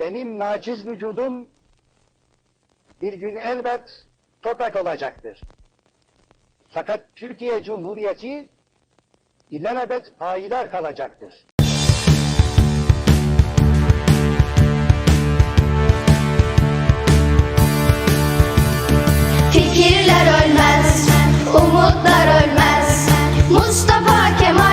benim naciz vücudum bir gün elbet toprak olacaktır. Fakat Türkiye Cumhuriyeti ilelebet payidar kalacaktır. Fikirler ölmez, umutlar ölmez. Mustafa Kemal